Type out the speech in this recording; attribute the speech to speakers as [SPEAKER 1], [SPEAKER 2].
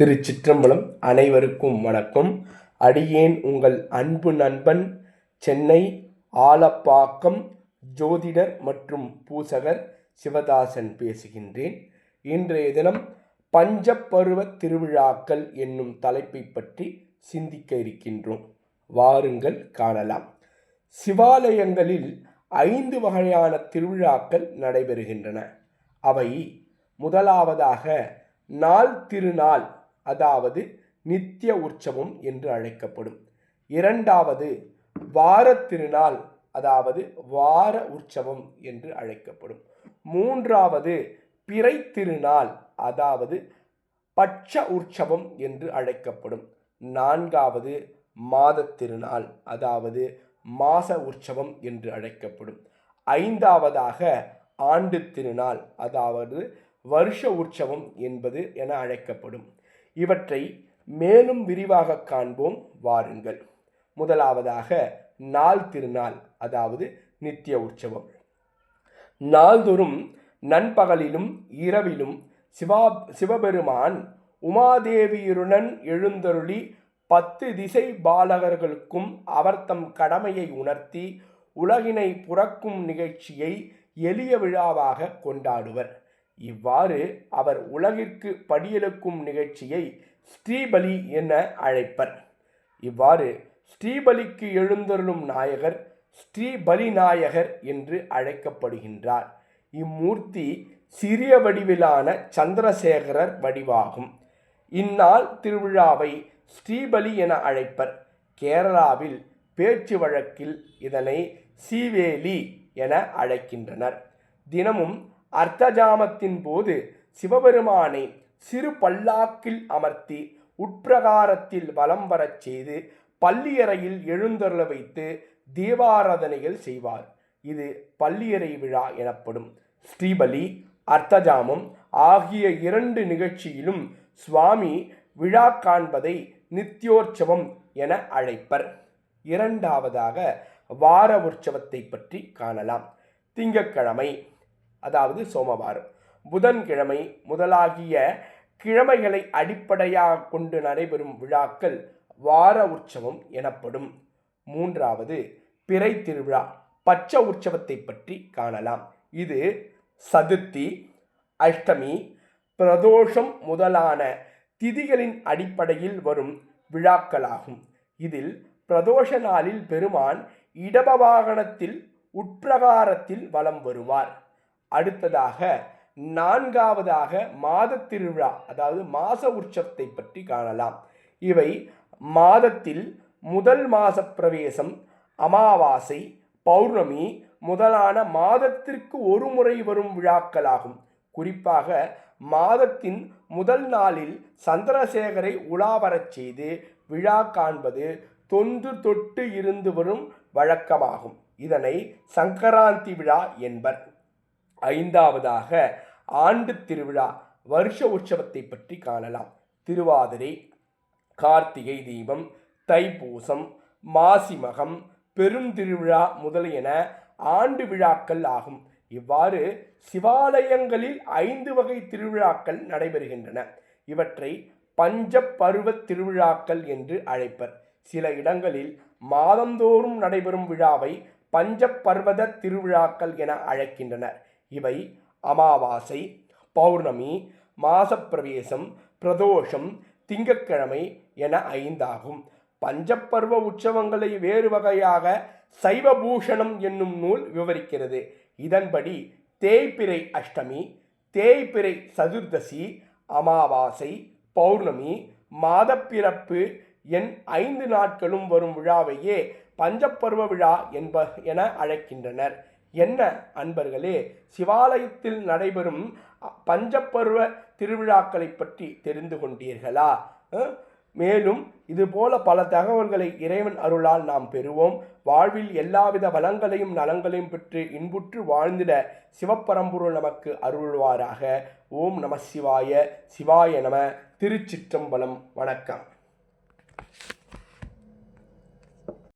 [SPEAKER 1] திருச்சிற்றம்பலம் அனைவருக்கும் வணக்கம். அடியேன் உங்கள் அன்பு நண்பன் சென்னை ஆலப்பாக்கம் ஜோதிடர் மற்றும் பூசகர் சிவதாசன் பேசுகின்றேன். இன்றைய தினம் பஞ்சப்பருவ திருவிழாக்கள் என்னும் தலைப்பை பற்றி சிந்திக்க இருக்கின்றோம். வாருங்கள் காணலாம். சிவாலயங்களில் ஐந்து வகையான திருவிழாக்கள் நடைபெறுகின்றன. அவை முதலாவதாக நாள் திருநாள் அதாவது நித்திய உற்சவம் என்று அழைக்கப்படும். இரண்டாவது வார திருநாள் அதாவது வார உற்சவம் என்று அழைக்கப்படும். மூன்றாவது பிறை திருநாள் அதாவது பட்ச உற்சவம் என்று அழைக்கப்படும். நான்காவது மாதத் திருநாள் அதாவது மாச உற்சவம் என்று அழைக்கப்படும். ஐந்தாவதாக ஆண்டு திருநாள் அதாவது வருஷ உற்சவம் என்பது என அழைக்கப்படும். இவற்றை மேலும் விரிவாக காண்போம். வாருங்கள். முதலாவதாக நாள் திருநாள் அதாவது நித்திய உற்சவம். நாள்தோறும் நண்பகலிலும் இரவிலும் சிவா சிவபெருமான் உமாதேவியுடன் எழுந்தருளி பத்து திசை பாலகர்களுக்கும் அவர் தம் கடமையை உணர்த்தி உலகினை புறக்கும் நிகழ்ச்சியை எளிய விழாவாக கொண்டாடுவர். இவ்வாறு அவர் உலகிற்கு படியெழுக்கும் நிகழ்ச்சியை ஸ்ரீபலி என அழைப்பர். இவ்வாறு ஸ்ரீபலிக்கு எழுந்தருளும் நாயகர் ஸ்ரீபலி நாயகர் என்று அழைக்கப்படுகின்றார். இம்மூர்த்தி சிறிய வடிவிலான சந்திரசேகரர் வடிவாகும். இந்நாள் திருவிழாவை ஸ்ரீபலி என அழைப்பர். கேரளாவில் பேச்சு வழக்கில் இதனை சீவேலி என அழைக்கின்றனர். தினமும் அர்த்தஜாமத்தின் போது சிவபெருமானை சிறு பல்லாக்கில் அமர்த்தி உட்பிரகாரத்தில் வலம் வரச் செய்து பள்ளியறையில் எழுந்தருள வைத்து தீபாராதனைகள் செய்வார். இது பள்ளியறை விழா எனப்படும். ஸ்ரீபலி அர்த்தஜாமம் ஆகிய இரண்டு நிகழ்ச்சியிலும் சுவாமி விழா காண்பதை நித்தியோற்சவம் என அழைப்பர். இரண்டாவதாக வார உற்சவத்தை பற்றி காணலாம். திங்கட்கிழமை அதாவது சோமவாரம் புதன்கிழமை முதலாகிய கிழமைகளை அடிப்படையாக கொண்டு நடைபெறும் விழாக்கள் வார உற்சவம் எனப்படும். மூன்றாவது பிறை திருவிழா பச்ச உற்சவத்தை பற்றி காணலாம். இது சதுர்த்தி அஷ்டமி பிரதோஷம் முதலான திதிகளின் அடிப்படையில் வரும் விழாக்களாகும். இதில் பிரதோஷ நாளில் பெருமான் இடப வாகனத்தில் உட்பிரகாரத்தில் வலம் வருவார். அடுத்ததாக நான்காவதாக மாத திருவிழா அதாவது மாச உற்சவத்தை பற்றி காணலாம். இவை மாதத்தில் முதல் மாச பிரவேசம் அமாவாசை பௌர்ணமி முதலான மாதத்திற்கு ஒரு முறை வரும் விழாக்களாகும். குறிப்பாக மாதத்தின் முதல் நாளில் சந்திரசேகரை உலாவரச் செய்து விழா காண்பது தொன்று தொட்டு இருந்து வரும் வழக்கமாகும். இதனை சங்கராந்தி விழா என்பர் ஐந்தாவதாக ஆண்டு திருவிழா வருஷ உற்சவத்தை பற்றி காணலாம். திருவாதிரை கார்த்திகை தீபம் தைப்பூசம் மாசிமகம் பெருந்திருவிழா முதலியன ஆண்டு விழாக்கள் ஆகும். இவ்வாறு சிவாலயங்களில் ஐந்து வகை திருவிழாக்கள் நடைபெறுகின்றன. இவற்றை பஞ்ச பருவ திருவிழாக்கள் என்று அழைப்பர். சில இடங்களில் மாதந்தோறும் நடைபெறும் விழாவை பஞ்ச பர்வத திருவிழாக்கள் என அழைக்கின்றனர். இவை அமாவாசை பௌர்ணமி மாசப்பிரவேசம் பிரதோஷம் திங்கட்கிழமை என ஐந்தாகும். பஞ்சப்பர்வ உற்சவங்களை வேறு வகையாக சைவபூஷணம் என்னும் நூல் விவரிக்கிறது. இதன்படி தேய்பிறை அஷ்டமி தேய்பிறை சதுர்தசி அமாவாசை பௌர்ணமி மாதப்பிறப்பு என் ஐந்து நாட்களும் வரும் விழாவையே பஞ்சப்பருவ விழா என்ப என அழைக்கின்றனர். என்ன அன்பர்களே சிவாலயத்தில் நடைபெறும் பஞ்சப்பருவ திருவிழாக்களை பற்றி தெரிந்து கொண்டீர்களா? மேலும் இதுபோல பல தகவல்களை இறைவன் அருளால் நாம் பெறுவோம். வாழ்வில் எல்லாவித வளங்களையும் நலங்களையும் பெற்று இன்புற்று வாழ்ந்திட சிவப்பரம்பொருள் நமக்கு அருள்வாராக. ஓம் நம சிவாய சிவாய நம. திருச்சிற்றம்பலம். வணக்கம்.